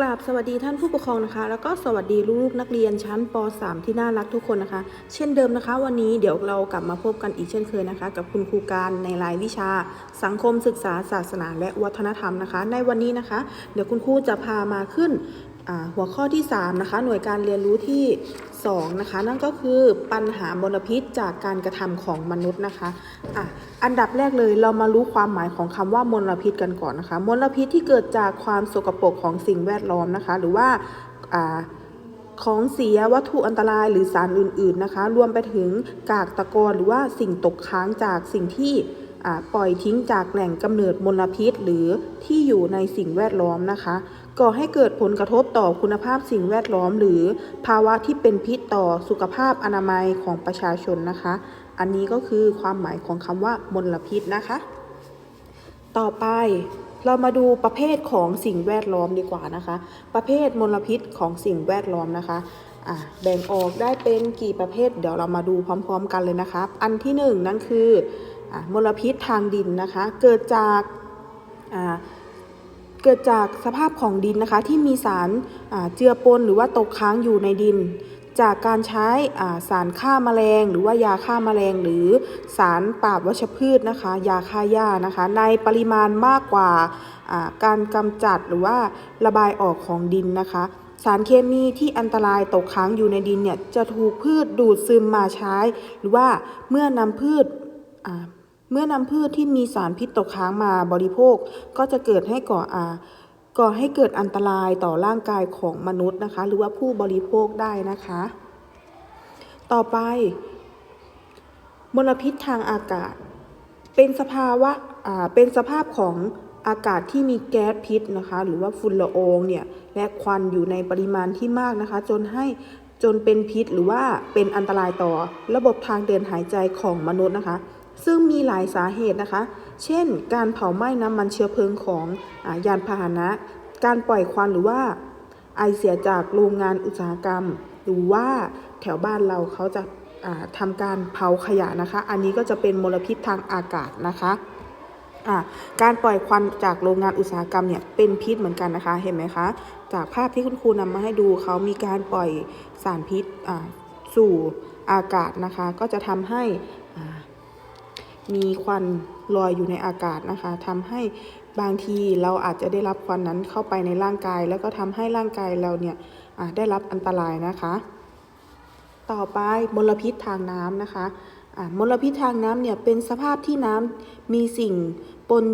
กราบสวัสดีท่านผู้ปกครองนะคะ แล้วก็สวัสดีลูกๆนักเรียนชั้นป .3 ที่น่ารักทุกคนนะคะ เช่นเดิมนะคะ วันนี้เดี๋ยวเรากลับมาพบกันอีกเช่นเคยนะคะ กับคุณครูการในรายวิชา สังคมศึกษาศาสนาและวัฒนธรรมนะคะ ในวันนี้นะคะ เดี๋ยวคุณครูจะพามาขึ้น หัวข้อที่ 3 นะคะ หน่วยการเรียนรู้ที่ 2 นะคะ นั่นก็คือปัญหามลพิษจากการกระทำของมนุษย์นะคะอะอันดับแรกเลยเรามารู้ความหมายของคำว่ามลพิษกันก่อนนะคะ มลพิษที่เกิดจากความสกปรกของสิ่งแวดล้อมนะคะ หรือว่าอ่าของเสียวัตถุอันตรายหรือสารอื่น ๆนะคะ รวมไปถึงกากตะกอนหรือว่าสิ่งตกค้างจากสิ่งที่อ่าปล่อยทิ้งจากแหล่งกำเนิดมลพิษ หรือที่อยู่ในสิ่งแวดล้อมนะคะ ก่อให้เกิดผลกระทบต่อคุณภาพสิ่งแวดล้อม หรือภาวะที่เป็นพิษต่อสุขภาพอนามัยของประชาชนนะคะ อันนี้ก็คือความหมายของคำว่ามลพิษนะคะ ต่อไปเรามาดูประเภทของสิ่งแวดล้อมดีกว่านะคะ ประเภทมลพิษของสิ่งแวดล้อมนะคะะแบ่งออกได้เป็นกี่ประเภท เดี๋ยวเรามาดูพร้อม ๆ กันเลยนะคะอันที่หนึ่งนั่นคืออมลพิษทางดินนะคะ เกิดจากอ เกิดจากสภาพของดินนะคะที่มีสารเจือปนหรือว่าตกค้างอยู่ในดิน จากการใช้สารฆ่าแมลง หรือว่ายาฆ่าแมลง หรือสารปราบวัชพืชนะคะ ยาฆ่าหญ้านะคะ ในปริมาณมากกว่าการกำจัดหรือว่าระบายออกของดินนะคะ สารเคมีที่อันตรายตกค้างอยู่ในดินเนี่ยจะถูกพืชดูดซึมมาใช้ หรือว่าเมื่อนำพืช เมื่อนำพืชที่มีสารพิษตกค้างมาบริโภคก็จะเกิดให้ก่ออาก่อให้เกิดอันตรายต่อร่างกายของมนุษย์นะคะ หรือว่าผู้บริโภคได้นะคะ ต่อไป มลพิษทางอากาศ เป็นสภาวะอ่าเป็นสภาพของอากาศที่มีแก๊สพิษนะคะ หรือว่าฝุ่นละอองเนี่ยและควันอยู่ในปริมาณที่มากนะคะ จนให้จนเป็นพิษหรือว่าเป็นอันตรายต่อระบบทางเดินหายใจของมนุษย์นะคะ ซึ่งมีหลายสาเหตุนะคะ เช่น การเผาไหม้น้ำมันเชื้อเพลิงของอยานพาหนะ การปล่อยควันหรือว่า ไอเสียจากโรงงานอุตสาหกรรม หรือว่าแถวบ้านเราเขาจะาทำการเผาขยะนะคะ อันนี้ก็จะเป็นมลพิษทางอากาศนะคะการปล่อยควันจากโรงงานอุตสาหกรรมเนี่ยเป็นพิษเหมือนกันนะคะ เห็นไหมคะ จากภาพที่คุณครูนำมาให้ดูเขามีการปล่อยสารพิษสู่อากาศนะคะ ก็จะทำให้ มีควันลอยอยู่ในอากาศนะคะทำให้บางทีเราอาจจะได้รับควันนั้นเข้าไปในร่างกาย แล้วก็ทำให้ร่างกายเราเนี่ยได้รับอันตรายนะคะ ต่อไปมลพิษทางน้ำนะคะมลพิษทางน้ำเนี่ยเป็นสภาพที่น้ำมีสิ่งปน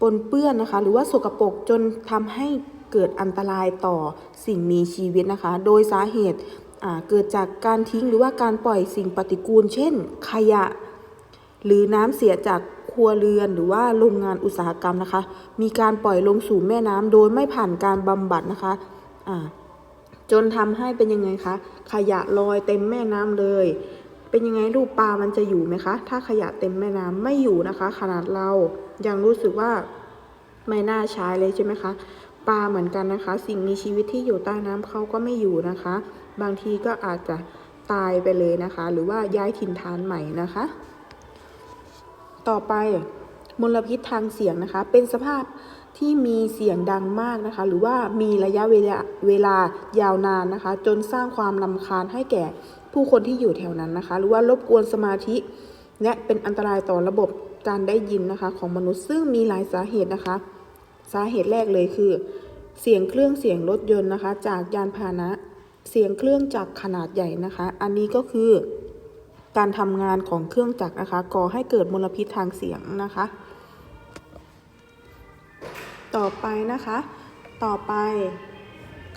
ปนเปื้อนนะคะ หรือว่าสกปรกจนทำให้เกิดอันตรายต่อสิ่งมีชีวิตนะคะ โดยสาเหตุเกิดจากการทิ้งหรือว่าการปล่อยสิ่งปฏิกูล เช่น ขยะ หรือน้ำเสียจากครัวเรือนหรือว่าโรงงานอุตสาหกรรมนะคะ มีการปล่อยลงสู่แม่น้ำโดยไม่ผ่านการบำบัดนะคะอ่าจนทำให้เป็นยังไงคะ ขยะลอยเต็มแม่น้ำเลย เป็นยังไงรูปปลามันจะอยู่ไหมคะ ถ้าขยะเต็มแม่น้ำไม่อยู่นะคะ ขนาดเรายังรู้สึกว่าไม่น่าใช้เลยใช่ไหมคะปลาเหมือนกันนะคะ สิ่งมีชีวิตที่อยู่ใต้น้ำเขาก็ไม่อยู่นะคะ บางทีก็อาจจะตายไปเลยนะคะ หรือว่าย้ายถิ่นฐานใหม่นะคะ ต่อไปมลพิษทางเสียงนะคะ เป็นสภาพที่มีเสียงดังมากนะคะ หรือว่ามีระยะเวลาเวลายาวนานนะคะ จนสร้างความลำคาญให้แก่ผู้คนที่อยู่แถวนั้นนะคะ หรือว่ารบกวนสมาธิ และเป็นอันตรายต่อระบบการได้ยินนะคะของมนุษย์ซึ่งมีหลายสาเหตุนะคะ สาเหตุแรกเลยคือ เสียงเครื่องเสียงรถยนต์นะคะ จากยานพาหนะ เสียงเครื่องจักรขนาดใหญ่นะคะ อันนี้ก็คือ การทำงานของเครื่องจักรนะคะก่อให้เกิดมลพิษทางเสียงนะคะ ต่อไปนะคะ ต่อไป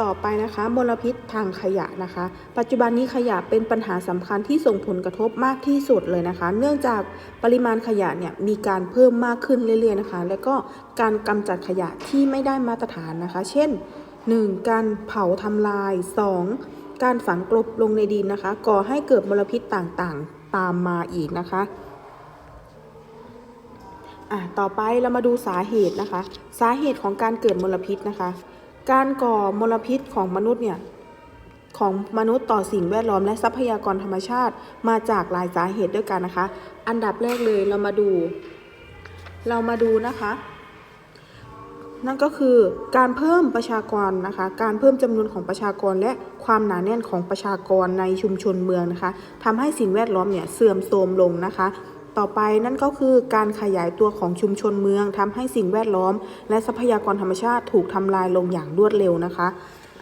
ต่อไปนะคะมลพิษทางขยะนะคะ ปัจจุบันนี้ขยะเป็นปัญหาสำคัญที่ส่งผลกระทบมากที่สุดเลยนะคะ เนื่องจากปริมาณขยะเนี่ยมีการเพิ่มมากขึ้นเรื่อยๆนะคะ แล้วก็การกำจัดขยะที่ไม่ได้มาตรฐานนะคะ เช่น 1. การเผาทำลาย 2. การฝังกลบลงในดินนะคะ ก่อให้เกิดมลพิษต่างๆ ตามมาอีกนะคะอะต่อไปเรามาดูสาเหตุนะคะ สาเหตุของการเกิดมลพิษนะคะ การก่อมลพิษของมนุษย์เนี่ยของมนุษย์ต่อสิ่งแวดล้อมและทรัพยากรธรรมชาติมาจากหลายสาเหตุด้วยกันนะคะ อันดับแรกเลยเรามาดู เรามาดูนะคะ นั่นก็คือการเพิ่มประชากรนะคะ การเพิ่มจำนวนของประชากรและความหนาแน่นของประชากรในชุมชนเมืองนะคะทำให้สิ่งแวดล้อมเนี่ยเสื่อมโทรมลงนะคะ ต่อไปนั่นก็คือการขยายตัวของชุมชนเมืองทำให้สิ่งแวดล้อม และทรัพยากรธรรมชาติถูกทำลายลงอย่างรวดเร็วนะคะ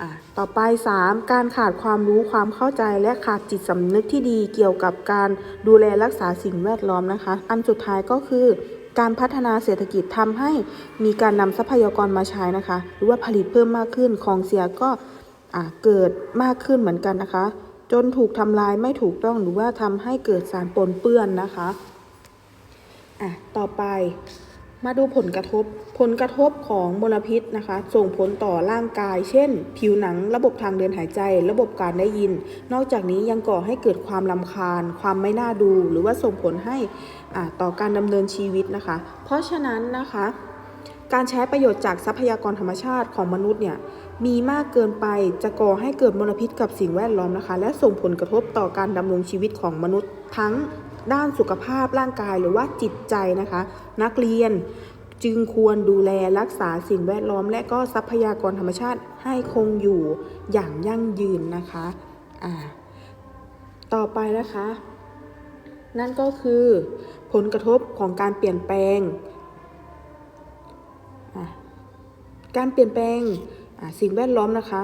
อะต่อไป 3. การขาดความรู้ความเข้าใจและขาดจิตสำนึกที่ดีเกี่ยวกับการดูแลรักษาสิ่งแวดล้อมนะคะ อันสุดท้ายก็คือ การพัฒนาเศรษฐกิจทำให้มีการนำทรัพยากรมาใช้นะคะ หรือว่าผลิตเพิ่มมากขึ้นของเสียก็เกิดมากขึ้นเหมือนกันนะคะ จนถูกทำลายไม่ถูกต้องหรือว่าทำให้เกิดสารปนเปื้อนนะคะอะต่อไป มาดูผลกระทบ ผลกระทบของมลพิษนะคะ ส่งผลต่อร่างกาย เช่น ผิวหนัง ระบบทางเดินหายใจ ระบบการได้ยิน นอกจากนี้ยังก่อให้เกิดความลำคาญ ความไม่น่าดู หรือว่าส่งผลให้อ่าต่อการดำเนินชีวิตนะคะ เพราะฉะนั้นนะคะ การใช้ประโยชน์จากทรัพยากรธรรมชาติของมนุษย์เนี่ยมีมากเกินไปจะก่อให้เกิดมลพิษกับสิ่งแวดล้อมนะคะ และส่งผลกระทบต่อการดำรงชีวิตของมนุษย์ทั้ง ด้านสุขภาพร่างกายหรือว่าจิตใจนะคะ นักเรียนจึงควรดูแลรักษาสิ่งแวดล้อม และก็ทรัพยากรธรรมชาติให้คงอยู่อย่างยั่งยืนนะคะอ่าต่อไปนะคะ นั่นก็คือผลกระทบของการเปลี่ยนแปลง การเปลี่ยนแปลงสิ่งแวดล้อมนะคะ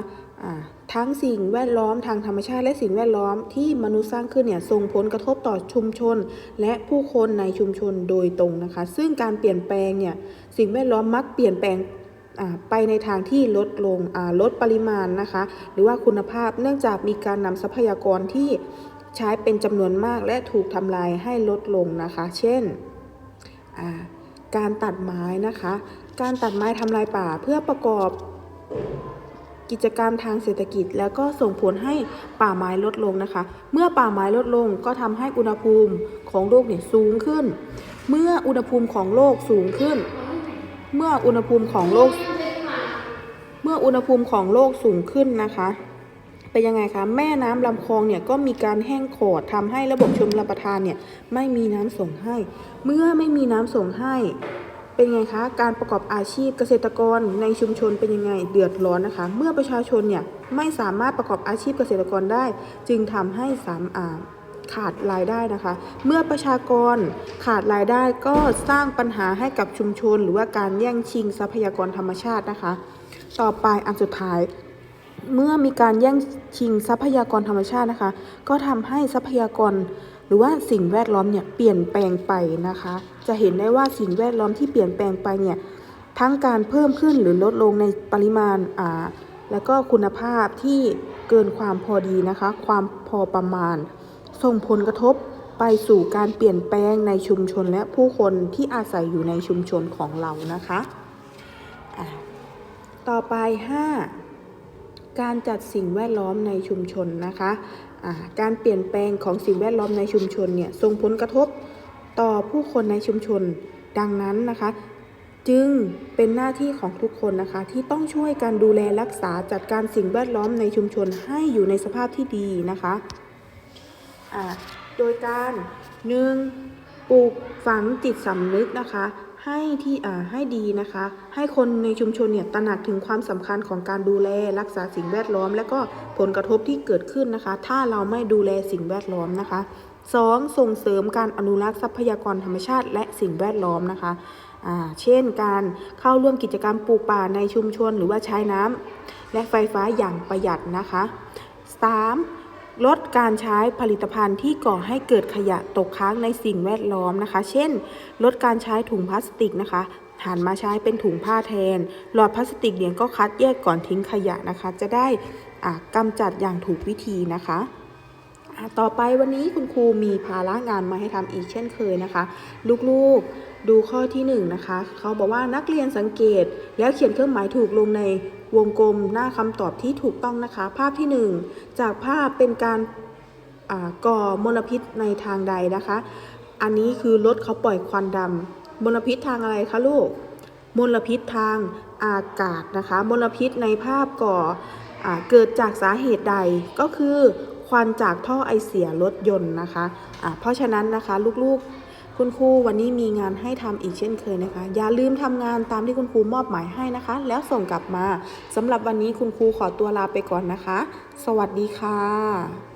ะ ทั้งสิ่งแวดล้อมทางธรรมชาติและสิ่งแวดล้อมที่มนุษย์สร้างขึ้นเนี่ยส่งผลกระทบต่อชุมชน และผู้คนในชุมชนโดยตรงนะคะ ซึ่งการเปลี่ยนแปลงเนี่ยสิ่งแวดล้อมมักเปลี่ยนแปลงไปในทางที่ลดลงลดปริมาณนะคะ หรือว่าคุณภาพเนื่องจากมีการนำทรัพยากรที่ใช้เป็นจำนวนมากและถูกทำลายให้ลดลงนะคะ เช่นการตัดไม้นะคะ การตัดไม้ทำลายป่าเพื่อประกอบ กิจกรรมทางเศรษฐกิจ แล้วก็ส่งผลให้ป่าไม้ลดลงนะคะ เมื่อป่าไม้ลดลงก็ทำให้อุณหภูมิของโลกเนี่ยสูงขึ้น เมื่ออุณหภูมิของโลกสูงขึ้น เมื่ออุณหภูมิของโลก เมื่ออุณหภูมิของโลกสูงขึ้นนะคะเป็นยังไงคะแม่น้ำลำคลองเนี่ยก็มีการแห้งขอดทำให้ระบบชลประทานเนี่ยไม่มีน้ำส่งให้ เมื่อไม่มีน้ำส่งให้ เป็นไงคะ การประกอบอาชีพเกษตรกรในชุมชนเป็นยังไงเดือดร้อนนะคะ เมื่อประชาชนเนี่ยไม่สามารถประกอบอาชีพเกษตรกรได้ จึงทำให้สามอ่าขาดรายได้นะคะ เมื่อประชากรขาดรายได้ก็สร้างปัญหาให้กับชุมชน หรือว่าการแย่งชิงทรัพยากรธรรมชาตินะคะ ต่อไปอันสุดท้าย เมื่อมีการแย่งชิงทรัพยากรธรรมชาตินะคะ ก็ทำให้ทรัพยากร หรือว่าสิ่งแวดล้อมเนี่ยเปลี่ยนแปลงไปนะคะ จะเห็นได้ว่าสิ่งแวดล้อมที่เปลี่ยนแปลงไปเนี่ยทั้งการเพิ่มขึ้นหรือลดลงในปริมาณอ่าแล้วก็คุณภาพที่เกินความพอดีนะคะ ความพอประมาณ ส่งผลกระทบไปสู่การเปลี่ยนแปลงในชุมชนและผู้คนที่อาศัยอยู่ในชุมชนของเรานะคะอะต่อไป 5 การจัดสิ่งแวดล้อมในชุมชนนะคะ การเปลี่ยนแปลงของสิ่งแวดล้อมในชุมชนเนี่ยส่งผลกระทบต่อผู้คนในชุมชนดังนั้นนะคะ จึงเป็นหน้าที่ของทุกคนนะคะ ที่ต้องช่วยกันดูแลรักษาจัดการสิ่งแวดล้อมในชุมชนให้อยู่ในสภาพที่ดีนะคะโดยการ 1. ปลูกฝังจิตสำนึกนะคะ ให้ที่อ่าให้ดีนะคะ ให้คนในชุมชนเนี่ยตระหนักถึงความสำคัญของการดูแลรักษาสิ่งแวดล้อม และก็ผลกระทบที่เกิดขึ้นนะคะ ถ้าเราไม่ดูแลสิ่งแวดล้อมนะคะ 2. ส่งเสริมการอนุรักษ์ทรัพยากรธรรมชาติและสิ่งแวดล้อมนะคะอ่าเช่น การเข้าร่วมกิจกรรมปลูกป่าในชุมชนหรือว่าใช้น้ำและไฟฟ้าอย่างประหยัดนะคะ 3. ลดการใช้ผลิตภัณฑ์ที่ก่อให้เกิดขยะตกค้างในสิ่งแวดล้อมนะคะ เช่น ลดการใช้ถุงพลาสติกนะคะหันมาใช้เป็นถุงผ้าแทน หลอดพลาสติกเนี่ยก็คัดแยกก่อนทิ้งขยะนะคะ จะได้อ่ากำจัดอย่างถูกวิธีนะคะต่อไปวันนี้คุณครูมีภาระงานมาให้ทำอีกเช่นเคยนะคะ ลูกๆ ดูข้อที่1นงนะคะเขาบอกว่านักเรียนสังเกต แล้วเขียนเครื่องหมายถูกลงในวงกลมหน้าคำตอบที่ถูกต้องนะคะ ภาพที่ 1 จากภาพเป็นการก่อมลพิษในทางใดนะคะ อันนี้คือรถเขาปล่อยควันดำมลพิษทางอะไรคะลูกมลพิษทางอากาศนะคะมลพิษในภาพก่ออเกิดจากสาเหตุใดก็คือควันจากท่อไอเสียรถยนต์นะคะะเพราะฉะนั้นนะคะลูกๆ คุณครูวันนี้มีงานให้ทำอีกเช่นเคยนะคะ อย่าลืมทำงานตามที่คุณครูมอบหมายให้นะคะ แล้วส่งกลับมาสำหรับวันนี้คุณครูขอตัวลาไปก่อนนะคะ สวัสดีค่ะ